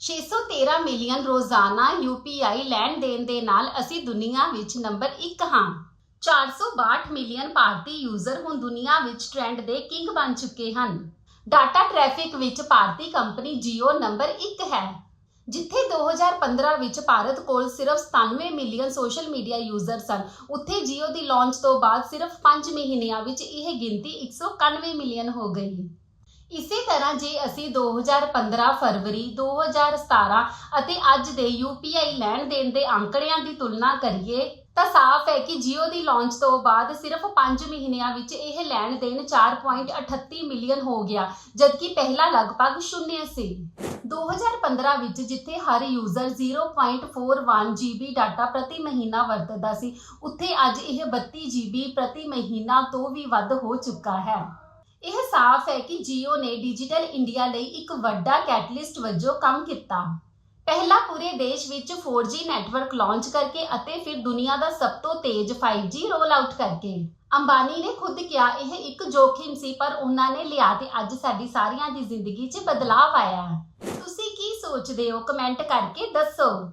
613 million ਰੋਜ਼ਾਨਾ UPI ਲੈਣ ਦੇਣ ਦੇ ਨਾਲ ਅਸੀਂ ਦੁਨੀਆ ਵਿੱਚ ਨੰਬਰ 1 ਹਾਂ। 462 ਮਿਲੀਅਨ ਭਾਰਤੀ ਯੂਜ਼ਰ ਹੁਣ ਦੁਨੀਆ ਵਿੱਚ ਟ੍ਰੈਂਡ ਦੇ ਕਿੰਗ ਬਣ ਚੁੱਕੇ ਹਨ। ਡਾਟਾ ਟ੍ਰੈਫਿਕ ਵਿੱਚ ਭਾਰਤੀ ਕੰਪਨੀ Jio ਨੰਬਰ 1 ਹੈ, ਜਿੱਥੇ 2015 ਵਿੱਚ ਭਾਰਤ ਕੋਲ ਸਿਰਫ 97 ਮਿਲੀਅਨ ਸੋਸ਼ਲ ਮੀਡੀਆ ਯੂਜ਼ਰ ਸਨ। ਉੱਥੇ Jio ਦੀ ਲਾਂਚ ਤੋਂ ਬਾਅਦ ਸਿਰਫ 5 ਮਹੀਨਿਆਂ ਵਿੱਚ ਇਹ ਗਿਣਤੀ 191 ਮਿਲੀਅਨ ਹੋ ਗਈ। ਇਸੇ ਤਰ੍ਹਾਂ ਜੇ ਅਸੀਂ 2015 ਫਰਵਰੀ 2017 ਅਤੇ ਅੱਜ ਦੇ UPI ਲੈਣ ਦੇਣ ਦੇ ਅੰਕੜਿਆਂ ਦੀ ਤੁਲਨਾ ਕਰੀਏ, ਤਾਂ ਸਾਫ਼ ਹੈ ਕਿ Jio ਦੀ ਲਾਂਚ ਤੋਂ ਬਾਅਦ ਸਿਰਫ 5 ਮਹੀਨਿਆਂ ਵਿੱਚ ਇਹ ਲੈਣ ਦੇਣ 4.38 ਮਿਲੀਅਨ ਹੋ ਗਿਆ, ਜਦਕਿ ਪਹਿਲਾ ਲਗਭਗ ਸ਼ੂਨਯ ਸੀ। 2015 ਵਿੱਚ ਜਿੱਥੇ ਹਰ ਯੂਜ਼ਰ 0.41 GB ਡਾਟਾ ਪ੍ਰਤੀ ਮਹੀਨਾ ਵਰਤਦਾ ਸੀ, ਉੱਥੇ ਅੱਜ ਇਹ 32 GB ਪ੍ਰਤੀ ਮਹੀਨਾ ਤੋਂ ਵੀ ਵੱਧ ਹੋ ਚੁੱਕਾ ਹੈ। ਇਹ ਸਾਫ਼ ਹੈ ਕਿ Jio ਨੇ ਡਿਜੀਟਲ ਇੰਡੀਆ ਲਈ ਇੱਕ ਵੱਡਾ ਕੈਟਲਿਸਟ ਵਜੋਂ ਕੰਮ ਕੀਤਾ। ਪਹਿਲਾ ਪੂਰੇ ਦੇਸ਼ ਵਿੱਚ 4G ਨੈਟਵਰਕ ਲਾਂਚ ਕਰਕੇ ਅਤੇ ਫਿਰ ਦੁਨੀਆ ਦਾ ਸਭ ਤੋਂ ਤੇਜ਼ 5G ਰੋਲ ਆਊਟ ਕਰਕੇ। ਅੰਬਾਨੀ ਨੇ ਖੁਦ ਕਿਹਾ, ਇਹ ਇੱਕ ਜੋਖਿਮ ਸੀ, ਪਰ ਉਹਨਾਂ ਨੇ ਲਿਆ ਤੇ ਅੱਜ ਸਾਡੀ ਸਾਰਿਆਂ ਦੀ ਜ਼ਿੰਦਗੀ 'ਚ ਬਦਲਾਅ ਆਇਆ। ਹੈ। ਤੁਸੀਂ ਕੀ ਸੋਚਦੇ ਹੋ? ਕਮੈਂਟ ਕਰਕੇ ਦੱਸੋ।